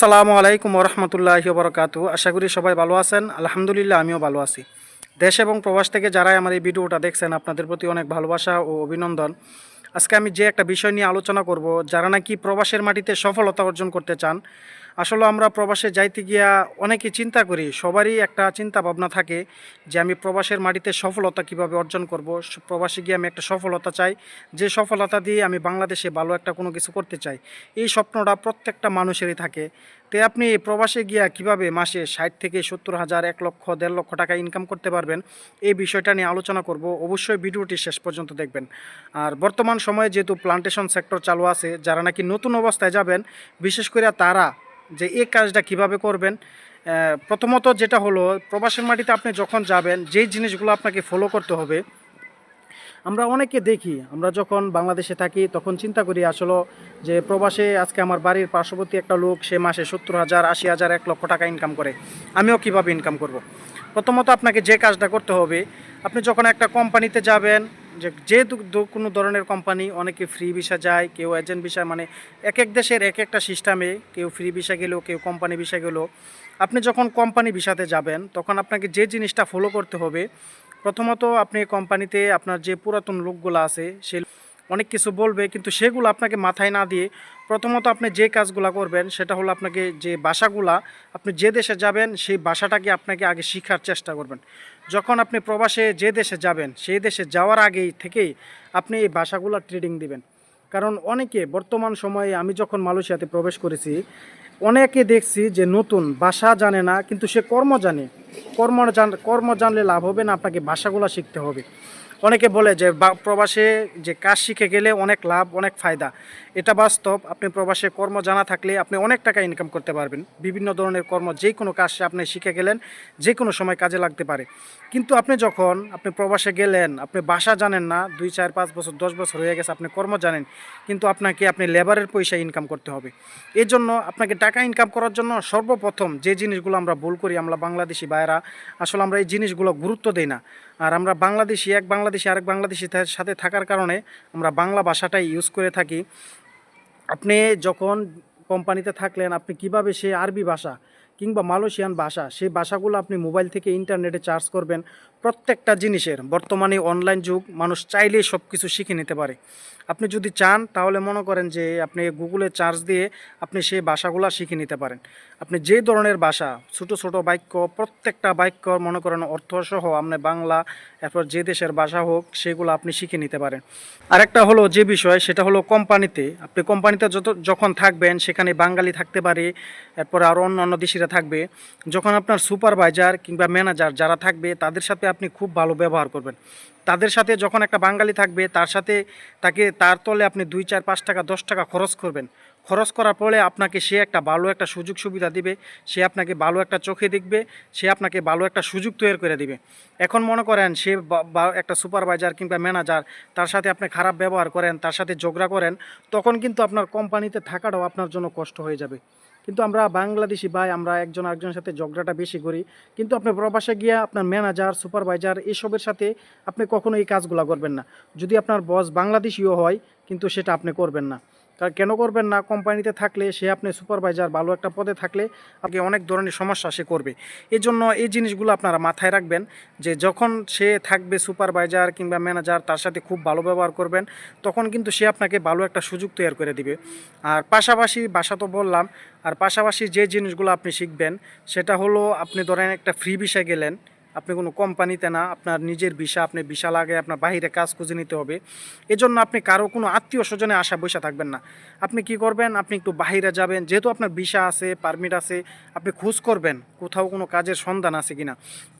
আসসালামু আলাইকুম রহমতুল্লাহি বরকাত আশা করি সবাই ভালো আছেন। আলহামদুলিল্লাহ, আমিও ভালো আছি। দেশ এবং প্রবাস থেকে যারাই আমার এই ভিডিওটা দেখছেন, আপনাদের প্রতি অনেক ভালোবাসা ও অভিনন্দন। আজকে আমি যে একটা বিষয় নিয়ে আলোচনা করব, যারা নাকি প্রবাসের মাটিতে সফলতা অর্জন করতে চান আসলে আমরা প্রবাসে যাইতে গিয়া অনেকে চিন্তা করি, সবারই একটা চিন্তা ভাবনা থাকে যে আমি প্রবাসের মাটিতে সফলতা কীভাবে অর্জন করব। প্রবাসে গিয়ে আমি একটা সফলতা চাই, যে সফলতা দিয়ে আমি বাংলাদেশে ভালো একটা কোনো কিছু করতে চাই, এই স্বপ্নটা প্রত্যেকটা মানুষেরই থাকে। তো আপনি প্রবাসে গিয়া কীভাবে মাসে ষাট থেকে সত্তর হাজার, এক লক্ষ, দেড় লক্ষ টাকা ইনকাম করতে পারবেন, এই বিষয়টা নিয়ে আলোচনা করব। অবশ্যই ভিডিওটি শেষ পর্যন্ত দেখবেন। আর বর্তমান সময়ে যেহেতু প্লান্টেশন সেক্টর চালু আছে, যারা নাকি নতুন অবস্থায় যাবেন, বিশেষ করে তারা যে এই কাজটা কীভাবে করবেন প্রথমত যেটা হলো, প্রবাসের মাটিতে আপনি যখন যাবেন, যেই জিনিসগুলো আপনাকে ফলো করতে হবে, আমরা অনেকে দেখি, আমরা যখন বাংলাদেশে থাকি, তখন চিন্তা করি আসলে যে প্রবাসে আজকে আমার বাড়ির পার্শ্ববর্তী একটা লোক, সে মাসে সত্তর হাজার, আশি হাজার, এক লক্ষ টাকা ইনকাম করে আমিও কীভাবে ইনকাম করব। প্রথমত আপনাকে যে কাজটা করতে হবে, আপনি যখন একটা কোম্পানিতে যাবেন যে যে দু- দু- কোনো ধরনের কোম্পানি অনেকে ফ্রি ভিসা যায়, কেউ এজেন্ট ভিসা মানে এক এক দেশের এক একটা সিস্টেমে কেউ ফ্রি ভিসা গেলো কেউ কোম্পানি ভিসা গেলো আপনি যখন কোম্পানি ভিসাতে যাবেন, তখন আপনাকে যে জিনিসটা ফলো করতে হবে, প্রথমত আপনি কোম্পানিতে আপনার যে পুরাতন লোকগুলো আছে, সে অনেক কিছু বলবে, কিন্তু সেগুলো আপনাকে মাথায় না দিয়ে প্রথমত আপনি যে কাজগুলো করবেন সেটা হলো আপনাকে যে ভাষাগুলা আপনি যে দেশে যাবেন সেই ভাষাটাকে আপনাকে আগে শেখার চেষ্টা করবেন। যখন আপনি প্রবাসে যে দেশে যাবেন, সেই দেশে যাওয়ার আগেই থেকেই আপনি এই ভাষাগুলো ট্রেডিং দিবেন। কারণ অনেকে বর্তমান সময়ে আমি যখন মালয়েশিয়াতে প্রবেশ করেছি, অনেকে দেখছি যে নতুন ভাষা জানে না, কিন্তু সে কর্ম জানে। কর্ম জান, কর্ম জানলে লাভ হবে না, আপনাকে ভাষাগুলো শিখতে হবে। অনেকে বলে যে প্রবাসে যে কাজ শিখে গেলে অনেক লাভ, অনেক ফায়দা। এটা বাস্তব। আপনি প্রবাসে কর্ম জানা থাকলে আপনি অনেক টাকা ইনকাম করতে পারবেন। বিভিন্ন ধরনের কর্ম যে কোনো কাজ আপনি শিখে গেলেন যে কোনো সময় কাজে লাগতে পারে। কিন্তু আপনি যখন আপনি প্রবাসে গেলেন, আপনি বাসা জানেন না, দুই, চার, পাঁচ বছর, দশ বছর হয়ে গেছে, আপনি কর্ম জানেন, কিন্তু আপনাকে আপনি লেবারের পয়সা ইনকাম করতে হবে। এই জন্য আপনাকে টাকা ইনকাম করার জন্য সর্বপ্রথম যে জিনিসগুলো আমরা ভুল করি, আমরা বাংলাদেশি ভাইয়েরা, আসলে আমরা এই জিনিসগুলো গুরুত্ব দিই না। আর আমরা বাংলাদেশি, এক বাংলাদেশি, আরেক বাংলাদেশি সাথে থাকার কারণে আমরা বাংলা ভাষাটাই ইউজ করে থাকি। আপনি যখন কোম্পানিতে থাকলেন, আপনি কীভাবে সে আরবি ভাষা কিংবা মালয়েশিয়ান ভাষা, সেই ভাষাগুলো আপনি মোবাইল থেকে ইন্টারনেটে চার্জ করবেন প্রত্যেকটা জিনিসের বর্তমানে অনলাইন যুগ, মানুষ চাইলেই সব কিছু শিখে নিতে পারে। আপনি যদি চান, তাহলে মনে করেন যে আপনি গুগলে চার্জ দিয়ে আপনি সেই ভাষাগুলো শিখে নিতে পারেন। আপনি যে ধরনের ভাষা ছোট ছোট বাক্য, প্রত্যেকটা বাক্য মনে করেন অর্থসহ, আপনি বাংলা, এরপর যে দেশের ভাষা হোক, সেগুলো আপনি শিখে নিতে পারেন। আরেকটা হলো যে বিষয়, সেটা হলো কোম্পানিতে। আপনি কোম্পানিতে যত, যখন থাকবেন, সেখানে বাঙালি থাকতে পারে, এরপর আরও অন্য অন্য দেশিরা থাকবে। যখন আপনার সুপারভাইজার কিংবা ম্যানেজার যারা থাকবে, তাদের সাথে আপনি খুব ভালো ব্যবহার করবেন। তাদের সাথে যখন একটা বাঙালি থাকবে, তার সাথে তাকে তার তলে আপনি দুই, চার, পাঁচ টাকা, দশ টাকা খরচ করবেন। খরচ করার পরে আপনাকে সে একটা ভালো একটা সুযোগ সুবিধা দিবে, সে আপনাকে ভালো একটা চোখে দেখবে, সে আপনাকে ভালো একটা সুযোগ তৈরি করে দিবে। এখন মনে করেন সে একটা সুপারভাইজার কিংবা ম্যানেজার, তার সাথে আপনি খারাপ ব্যবহার করেন, তার সাথে ঝগড়া করেন, তখন কিন্তু আপনার কোম্পানিতে থাকাটাও আপনার জন্য কষ্ট হয়ে যাবে। কিন্তু আমরা বাংলাদেশি ভাই, আমরা একজন আরেকজনের সাথে ঝগড়াটা বেশি করি। কিন্তু আপনি প্রবাসে গিয়ে আপনার ম্যানেজার সুপারভাইজার এসবের সাথে আপনি কখনো এই কাজগুলো করবেন না। যদি আপনার বস বাংলাদেশিও হয়, কিন্তু সেটা আপনি করবেন না। কারণ কেন করবেন না? কোম্পানিতে থাকলে সে আপনি সুপারভাইজার, ভালো একটা পদে থাকলে আপনাকে অনেক ধরনের সমস্যা সে করবে। এই জন্য এই জিনিসগুলো আপনারা মাথায় রাখবেন যে যখন সে থাকবে সুপারভাইজার কিংবা ম্যানেজার, তার সাথে খুব ভালো ব্যবহার করবেন, তখন কিন্তু সে আপনাকে ভালো একটা সুযোগ তৈরি করে দিবে। আর পাশাপাশি বাসা তো বললাম, আর পাশাপাশি যে জিনিসগুলো আপনি শিখবেন, সেটা হলো আপনি ধরেন একটা ফ্রি বিষয় গেলেন আপনি কোনো কোম্পানিতে না, আপনার নিজের ভিসা, আপনি ভিসা লাগে, আপনার বাহিরে কাজ খুঁজে নিতে হবে। এজন্য আপনি কারও কোনো আত্মীয় স্বজনে আশা বসে থাকবেন না। আপনি কি করবেন? আপনি একটু বাহিরে যাবেন। যেহেতু আপনার ভিসা আছে, পারমিট আছে, আপনি খোঁজ করবেন কোথাও কোনো কাজের সন্ধান আছে কি না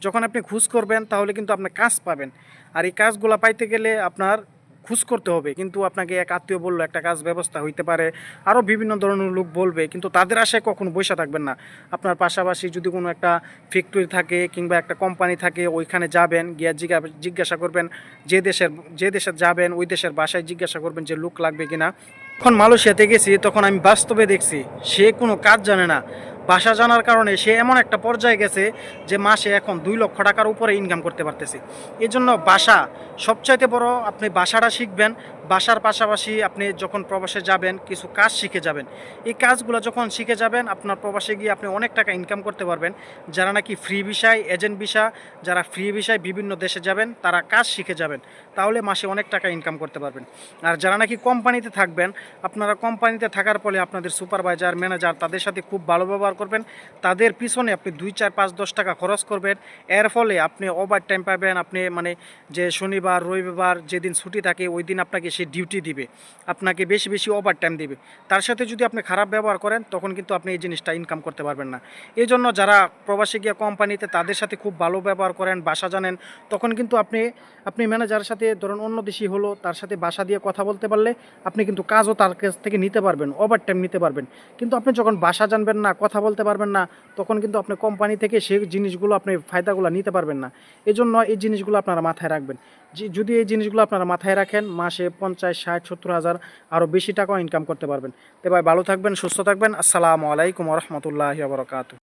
যখন আপনি খোঁজ করবেন, তাহলে কিন্তু আপনি কাজ পাবেন। আর এই কাজগুলো পাইতে গেলে আপনার খোঁজ করতে হবে। কিন্তু আপনাকে এক আত্মীয় বলল, একটা কাজ ব্যবস্থা হইতে পারে। আরও বিভিন্ন ধরনের লোক বলবে, কিন্তু তাদের আশায় কখনো বসে থাকবেন না। আপনার পাশাপাশি যদি কোনো একটা ফ্যাক্টরি থাকে কিংবা একটা কোম্পানি থাকে, ওইখানে যাবেন, গিয়া জিজ্ঞা জিজ্ঞাসা করবেন যে দেশের, যে দেশে যাবেন, ওই দেশের বাসায় জিজ্ঞাসা করবেন যে লোক লাগবে কিনা। যখন মালয়েশিয়াতে গেছি, তখন আমি বাস্তবে দেখছি, সে কোনো কাজ জানে না। ভাষা জানার কারণে সে এমন একটা পর্যায়ে গেছে যে মাসে এখন দুই লক্ষ টাকার উপরে ইনকাম করতে পারতেছে। এই জন্য ভাষা সবচাইতে বড় আপনি ভাষাটা শিখবেন বাসার পাশাপাশি আপনি যখন প্রবাসে যাবেন, কিছু কাজ শিখে যাবেন। এই কাজগুলো যখন শিখে যাবেন, আপনার প্রবাসে গিয়ে আপনি অনেক টাকা ইনকাম করতে পারবেন। যারা নাকি ফ্রি ভিসায় এজেন্ট ভিসা যারা ফ্রি ভিসায় বিভিন্ন দেশে যাবেন, তারা কাজ শিখে যাবেন। তাহলে মাসে অনেক টাকা ইনকাম করতে পারবেন। আর যারা নাকি কোম্পানিতে থাকবেন, আপনারা কোম্পানিতে থাকার ফলে আপনাদের সুপারভাইজার ম্যানেজার তাদের সাথে খুব ভালো ব্যবহার করবেন, তাদের পিছনে আপনি দুই, চার, পাঁচ, দশ টাকা খরচ করবেন। এর ফলে আপনি ওভার টাইম পাবেন, আপনি মানে যে শনিবার, রবিবার যেদিন ছুটি থাকে, ওই দিন আপনাকে সে ডিউটি দিবে। আপনাকে বেশি বেশি ওভার টাইম দিবে। তার সাথে যদি আপনি খারাপ ব্যবহার করেন, তখন কিন্তু আপনি এই জিনিসটা ইনকাম করতে পারবেন না। এই জন্য যারা প্রবাসী গিয়ে কোম্পানিতে তাদের সাথে খুব ভালো ব্যবহার করেন, বাসা জানেন, তখন কিন্তু আপনি আপনি ম্যানেজারের সাথে ধরুন অন্য দেশি হলো, তার সাথে বাসা দিয়ে কথা বলতে পারলে আপনি কিন্তু কাজও তার কাছ থেকে নিতে পারবেন ওভার টাইম নিতে পারবেন। কিন্তু আপনি যখন বাসা জানবেন না, কথা বলতে পারবেন না, তখন কিন্তু আপনি কোম্পানি থেকে সেই জিনিসগুলো আপনি ফায়দাগুলো নিতে পারবেন না। এজন্য জন্য এই জিনিসগুলো আপনারা মাথায় রাখবেন। যদি এই জিনিসগুলো আপনারা মাথায় রাখেন, মাসে পঞ্চাশ, ষাট, সত্তর হাজার আরও বেশি টাকাও ইনকাম করতে পারবেন। তো ভাই ভালো থাকবেন, সুস্থ থাকবেন। আসসালামু আলাইকুম রহমতুল্লাহ বরকাত